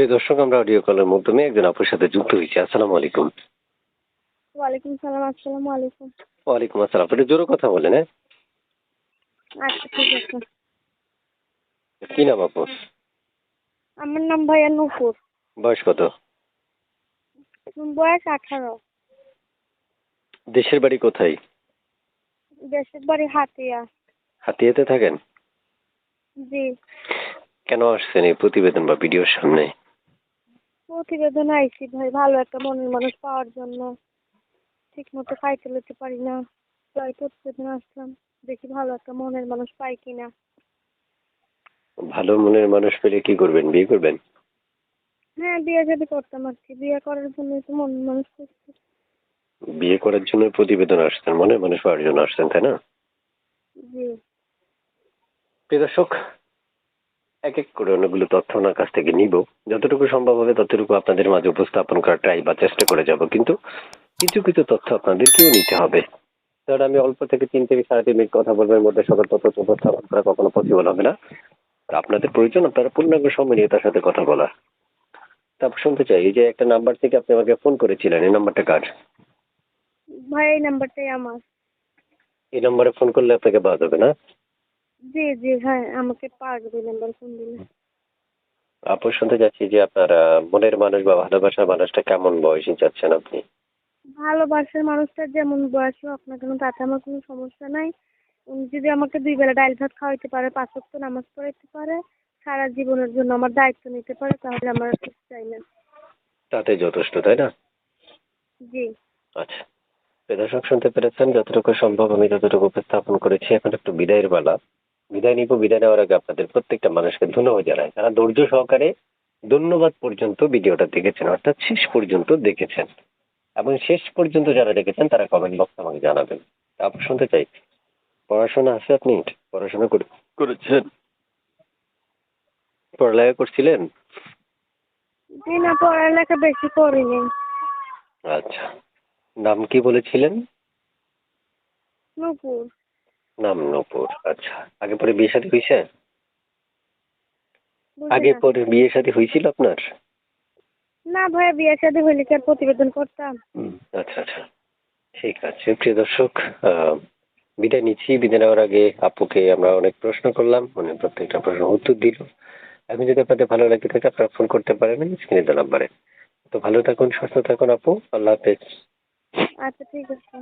দর্শক আমরা অডিও কলের মাধ্যমে একজন আপুর সাথে যুক্ত হয়েছি। আসসালামু আলাইকুম। ওয়ালাইকুম সালাম আসসালামু আলাইকুম। ওয়ালাইকুম আসসালাম। আপনি জোরে কথা বলেন হ্যাঁ? আচ্ছা ঠিক আছে। কি নাম আপু? আমার নাম ভাইয়া নুপুর। বয়স কত? বয়স আঠারো। দেশের বাড়ি কোথায়? দেশের বাড়ি হাতিয়া। হাতিয়াতে থাকেন? জি। কেন আসছেন এই প্রতিবেদন বা ভিডিওর সামনে? প্রতিবেদন আইছি ভাই ভালো একটা মনের মানুষ পাওয়ার জন্য। ঠিক মতো খাইতে লইতে পারি না। তাই প্রতিবেদন আসলাম দেখি ভালো একটা মনের মানুষ পাই কিনা। ভালো মনের মানুষ পেলে কি করবেন? বিয়ে করবেন? হ্যাঁ বিয়ে যদি করতাম আর কি। বিয়ে করার জন্য তো মনের মানুষ করছি বিয়ে করার জন্য প্রতিবেদন আসছেন মনের মানুষ পাওয়ার জন্য আসছেন তাই না? জি। প্রিয় দর্শক এক এক করে অনেকগুলো তথ্য ওনার কাছ থেকে নিব। যতটুকু সম্ভব হবে ততটুকু আপনাদের মাঝে উপস্থাপন করার ট্রাই বা চেষ্টা করে যাব। কিন্তু কিছু কিছু তথ্য আপনাদেরকেও নিতে হবে। কারণ আমি অল্প থেকে তিন থেকে সাড়ে তিন মিনিট কথা বলব এর মধ্যে সকল তথ্য উপস্থাপন করা কখনো পসিবল হবে না। আপনাদের প্রয়োজন আপনারা পূর্ণাঙ্গ সম্মিলিতার সাথে কথা বলা। তারপর শুনতে চাই এই যে একটা নাম্বার থেকে আপনি আমাকে ফোন করেছিলেন এই নাম্বারটা কার? ভাই এই নাম্বারটাই আমার। এই নাম্বারে ফোন করলে আপনাকে পাওয়া যাবে না? জি জি হ্যাঁ আমাকে পারবে নাম্বার ফোন দিলে। আপু শুনতে চাচ্ছি যে আপনার মনের মানুষ বা ভালোবাসার মানুষটা কেমন বয়সী চাচ্ছেন আপনি? ভালোবাসার মানুষটার যেমন বয়স হোক না কেন তাতে আমার কোনো সমস্যা নাই। উনি যদি আমাকে দুই বেলা ডাল ভাত খাওয়াইতে পারে পাঁচ ওয়াক্ত নামাজ পড়াইতে পারে সারা জীবনের জন্য আমার দায়িত্ব নিতে পারে তাহলে আমার কিছু চাই না। তাতে যথেষ্ট তাই না? জি। আচ্ছা। দর্শক শুনতে পেরেছেন যতটুকু সম্ভব আমি যতটুকু উপস্থাপন করেছি। এখন একটু বিদায়ের বেলা বিদায় নিব বিদায় নেওয়ার আগে আপনাদের প্রত্যেকটা মানুষকে ধন্যবাদ জানাই। যারা ধৈর্য সহকারে ধন্যবাদ পর্যন্ত ভিডিওটা দেখেছেন অর্থাৎ শেষ পর্যন্ত দেখেছেন এবং শেষ পর্যন্ত যারা দেখেছেন তারা কমেন্ট বক্সে আমাকে জানাবেন। তারপর শুনতে চাই। পড়াশোনা আছে আপনি? পড়াশোনা করে- করেছেন। পড়ালেখা করছিলেন? না পড়ালেখা বেশি করিনি। আচ্ছা। নাম কি বলেছিলেন? নূপুর। নাম নূপুর আচ্ছা। আগে পরে বিয়ে শাদী হয়েছে আগে পরে বিয়ে শাদী হয়েছিল আপনার? না ভাইয়া বিয়ে শাদী হইলে কি আর প্রতিবেদন করতাম? আচ্ছা আচ্ছা। ঠিক আছে প্রিয় দর্শক বিদায় নিচ্ছি। বিদায় নেওয়ার আগে আপুকে আমরা অনেক প্রশ্ন করলাম মানে প্রত্যেকটা প্রশ্ন উত্তর দিল। এখন যদি আপনাদের ভালো লাগে থাকে আপনারা ফোন করতে পারেন স্ক্রিনে দেওয়া নাম্বারে। তো ভালো থাকুন সুস্থ থাকুন আপু আল্লাহ হাফেজ। আচ্ছা ঠিক আছে।